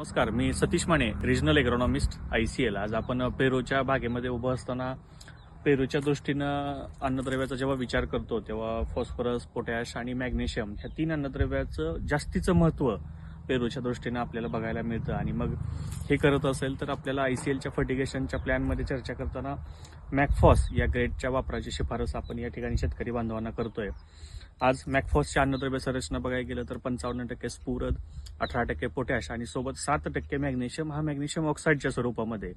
नमस्कार मी Satish Mane regional agronomist I C L आज आपण पेरूच्या बागेमध्ये उभं असताना पेरूच्या दृष्टीनं अन्नद्रव्याचा जेव्हा विचार करतो तेव्हा फॉस्फरस पोटॅश आणि मॅग्नेशियम ह्या तीन अन्नद्रव्याचं जास्तीचं महत्त्व पेरूच्या दृष्टीनं आपल्याला बघायला मिळतं. आणि मग हे करत असेल तर आपल्याला आय सी एलच्या फर्टिगेशनच्या प्लॅनमध्ये चर्चा करताना मॅकफॉस या ग्रेडच्या वापराची शिफारस आपण या ठिकाणी शेतकरी बांधवांना करतोय. आज मॅकफॉसच्या अन्नद्रव्य संरचना बघायला गेलं तर पंचावन्न टक्के स्फुरद अठरा टक्के पोटॅश आणि सोबत सात टक्के मॅग्नेशियम हा मॅग्नेशियम ऑक्साईडच्या स्वरूपामध्ये.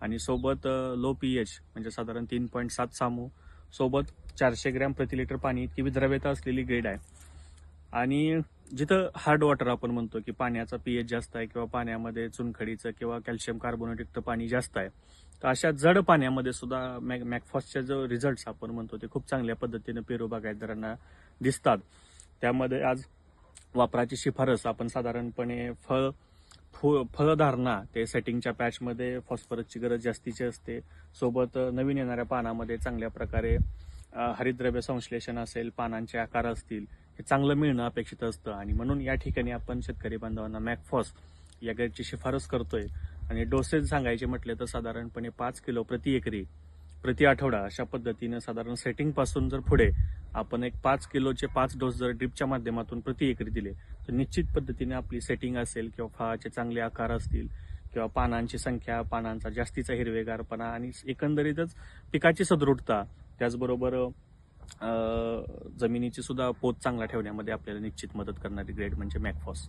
आणि सोबत लो पी एच म्हणजे साधारण तीन पॉईंट सात सामू सोबत चारशे ग्रॅम प्रति लिटर पाणी इतकी विद्राव्यता असलेली ग्रेड आहे. आणि जिथं हार्ड वॉटर आपण म्हणतो की पाण्याचा पीएच जास्त आहे किंवा पाण्यामध्ये चुनखडीचं किंवा कॅल्शियम कार्बोनेटयुक्त पाणी जास्त आहे तर अशा जड पाण्यामध्ये सुद्धा मॅग मॅकफॉसचे जो रिझल्ट आपण म्हणतो ते खूप चांगल्या पद्धतीनं पेरू बागायतदारांना दिसतात. त्यामध्ये आज वापराची शिफारस. आपण साधारणपणे फळ फु फळधारणा ते सेटिंगच्या पॅचमध्ये फॉस्फरसची गरज जास्तीची असते. सोबत नवीन येणाऱ्या पानामध्ये चांगल्या प्रकारे हरिद्रव्य संश्लेषण असेल पानांचे आकार असतील हे चांगलं मिळणं अपेक्षित असतं. आणि म्हणून या ठिकाणी आपण शेतकरी बांधवांना मॅकफॉस या ग्रेडची शिफारस करतोय. आणि डोसेज सांगायचे म्हटले तर साधारणपणे पाच किलो प्रति एकरी प्रति आठवडा अशा पद्धतीनं साधारण सेटिंगपासून जर पुढे आपण एक पाच किलोचे पाच डोस जर ड्रिपच्या माध्यमातून प्रति एकरी दिले तर निश्चित पद्धतीने आपली सेटिंग असेल किंवा फळाचे चांगले आकार असतील किंवा पानांची संख्या पानांचा जास्तीचा हिरवेगारपणा आणि एकंदरीतच पिकाची सदृढता त्याचबरोबर जमिनीची सुद्धा पोत चांगला ठेवण्यामध्ये आपल्याला निश्चित मदत करणारी ग्रेड म्हणजे मॅकफॉस.